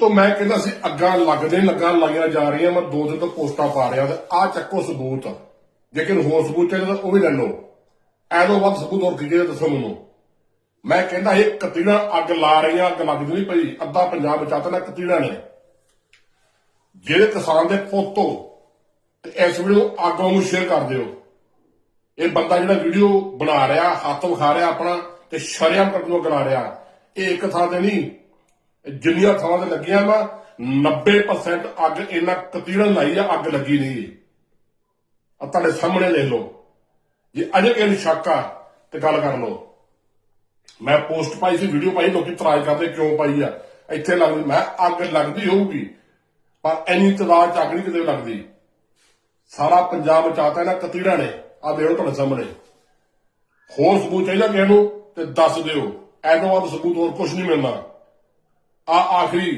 ਤੋਂ ਮੈਂ ਕਹਿੰਦਾ ਸੀ, ਅੱਗਾ ਲੱਗਦੇ ਲੱਗਾ ਲਾਈਆਂ ਜਾ ਰਹੀਆਂ, ਮੈਂ ਦੋ ਦਿਨ ਤੋਂ ਪੋਸਟਾਂ ਪਾ ਰਿਹਾ ਤੇ ਆ ਚੱਕੋ ਸਬੂਤ। ਜੇਕਰ ਹੋਰ ਸਬੂਤ ਚਾਹੀਦਾ ਤਾਂ ਉਹ ਵੀ ਲੈ ਲਓ। ਐਦੋਂ ਵੱਧ ਸਬੂਤ ਹੋਰ ਕੀ ਦੱਸੋ ਮੈਨੂੰ? ਮੈਂ ਕਹਿੰਦਾ ਇਹ ਕਤੀੜਾ ਅੱਗ ਲਾ ਰਹੀਆਂ ਅੱਗ ਲੱਗਦੀ ਨਹੀਂ ਪਈ, ਅੱਧਾ ਪੰਜਾਬ ਬਚਾਤਾ ਨਾ ਕਤੀੜਾ ਨੇ। ਜਿਹੜੇ ਕਿਸਾਨ ਦੇ ਫੋਟੋ ਤੇ ਇਸ ਵੀਡੀਓ ਨੂੰ ਅੱਗ ਨੂੰ ਸ਼ੇਅਰ ਕਰ ਦਿਓ। ਇਹ ਬੰਦਾ ਜਿਹੜਾ ਵੀਡੀਓ ਬਣਾ ਰਿਹਾ, ਹੱਥ ਵਿਖਾ ਰਿਹਾ ਆਪਣਾ, ਤੇ ਸ਼ਰਿਆਮ ਕਰਨ ਨੂੰ ਗਲਾ ਰਿਹਾ। ਇਹ ਇੱਕ ਥਾਂ ਤੇ ਨਹੀਂ ਜਿੰਨੀਆਂ ਥਾਵਾਂ ਤੇ ਲੱਗੀਆਂ ਨਾ 90% ਅੱਗ ਇਹਨਾਂ ਕਤੀੜਨ ਲਾਈ ਆ, ਅੱਗ ਲੱਗੀ ਨਹੀਂ। ਆ ਤੁਹਾਡੇ ਸਾਹਮਣੇ ਲੈ ਲਓ। ਜੇ ਅਜੇ ਕਿਸੇ ਨੂੰ ਸ਼ੱਕ ਆ, ਤੇ ਗੱਲ ਕਰ ਲਓ। ਮੈਂ ਪੋਸਟ ਪਾਈ ਸੀ, ਵੀਡੀਓ ਪਾਈ, ਲੋਕੀ ਇਤਰਾਜ਼ ਕਰਦੇ, ਕਿਉਂ ਪਾਈ ਆ? ਇੱਥੇ ਲੱਗਦੀ, ਮੈਂ ਅੱਗ ਲੱਗਦੀ ਹੋਊਗੀ, ਪਰ ਇੰਨੀ ਤਦਾਦ ਚ ਅੱਗ ਨਹੀਂ ਕਿਤੇ ਲੱਗਦੀ। ਸਾਰਾ ਪੰਜਾਬ ਬਚਾਤਾ ਇਹਨਾਂ ਕਤੀੜਾਂ ਨੇ। ਆ ਦੇਖੋ ਤੁਹਾਡੇ ਸਾਹਮਣੇ। ਹੋਰ ਸਬੂਤ ਚਾਹੀਦਾ ਕਿਸੇ ਨੂੰ, ਤੇ ਦੱਸ ਦਿਓ। ਐਦੋਂ ਵੱਧ ਸਬੂਤ ਹੋਰ ਕੁਝ ਨਹੀਂ ਮਿਲਣਾ। ਆ ਆਖਰੀ